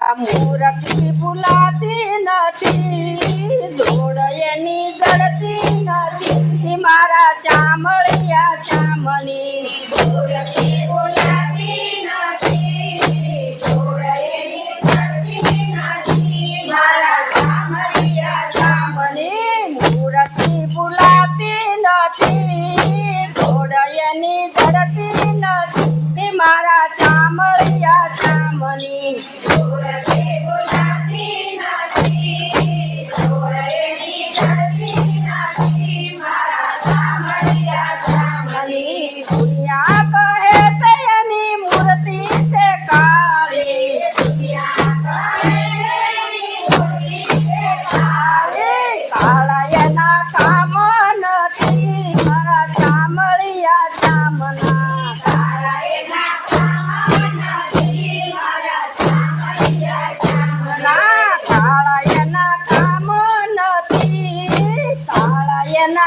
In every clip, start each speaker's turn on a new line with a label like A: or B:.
A: મૂરખથી ફૂલાતી નથી ધૂળ એની જડતી નથી. મારા ચામળિયા ચામની. મૂરખથી ફૂલાતી નથી ધૂળ નથી. ખોડયની ધરતી નથી મારા ચામડિયા ચામની.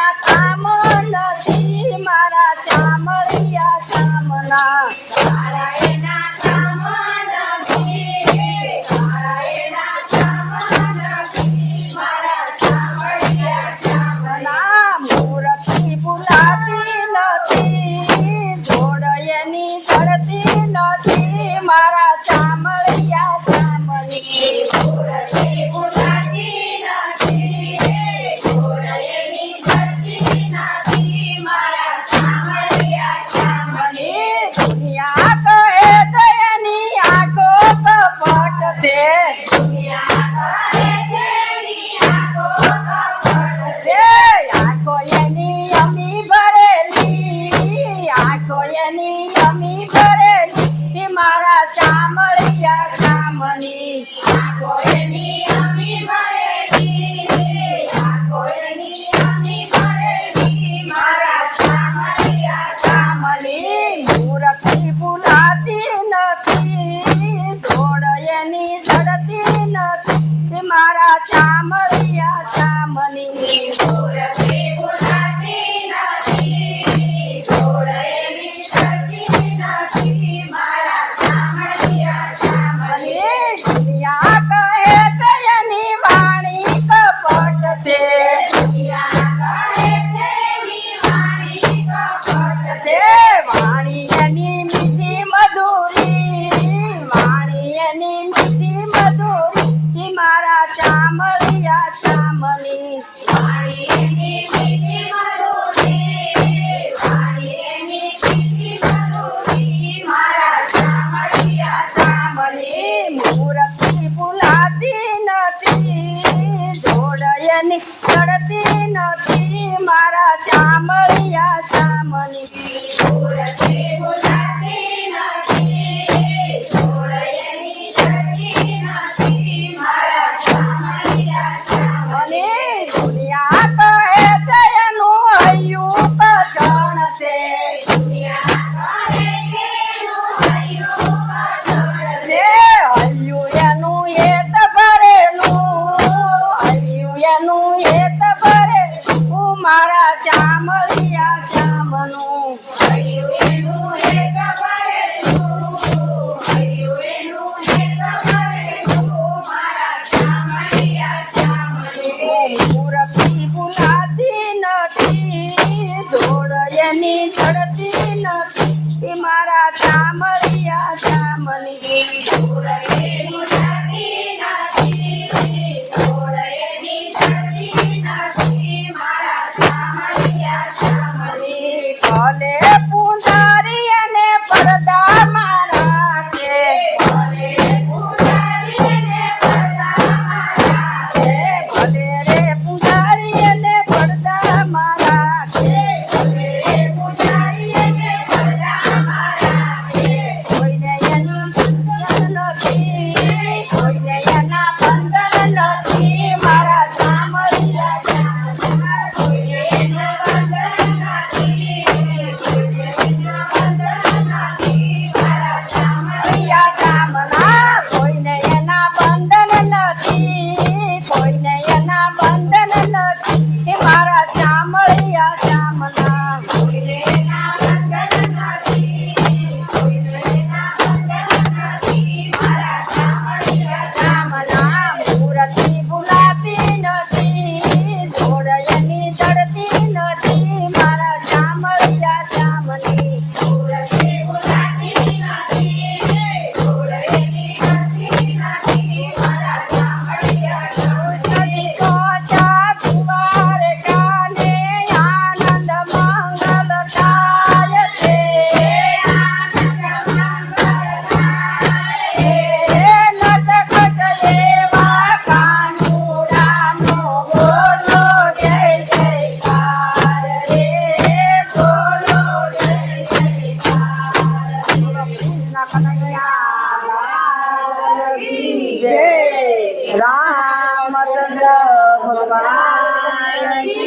A: મારા કામ નથી મારા ચામડિયા ચામના એની ધરતી નથી. મારા ચામડિયા ચામની નથી મારા ચામર ધડની ધડતી નથી. મારા जय रामचंद्र भगवान की